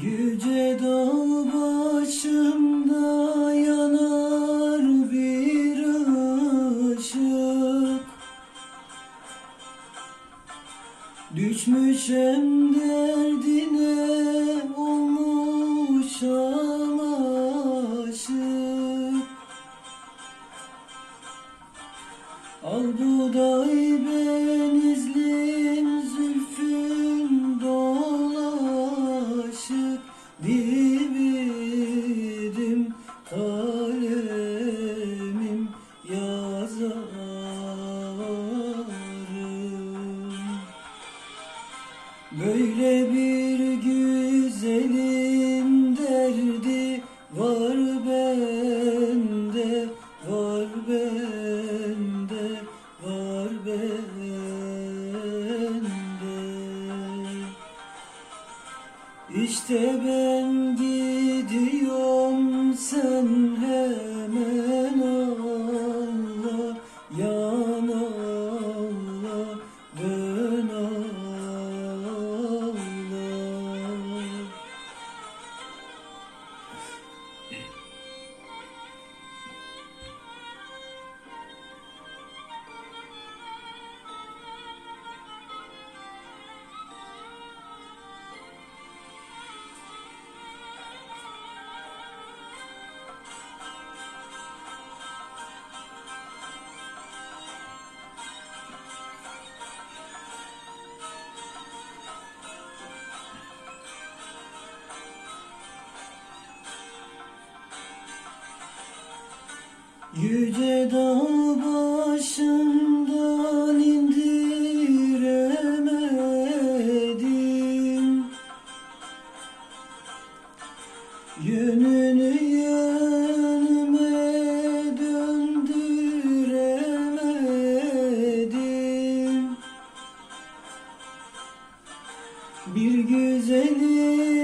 Yüce dağ başında yanar bir ışık. Düşmüşem derdine olmuşam aşık. Al buday benizlim yazarım Böyle bir güzelin derdi var bende, var bende, var bende. İşte ben gidiyorum sen Yüce dağ başından indiremedim. Yönünü yönüme döndüremedim. Bir güzelin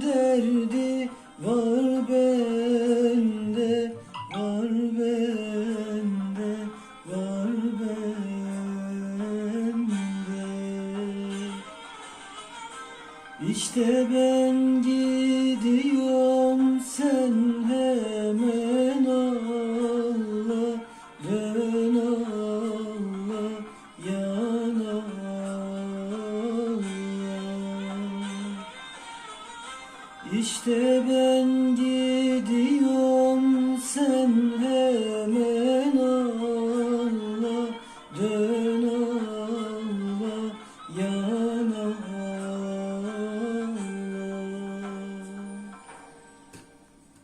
derdi var bende, var bende, var bende. İşte ben gidiyorum sen hemen Allah İşte ben gidiyorum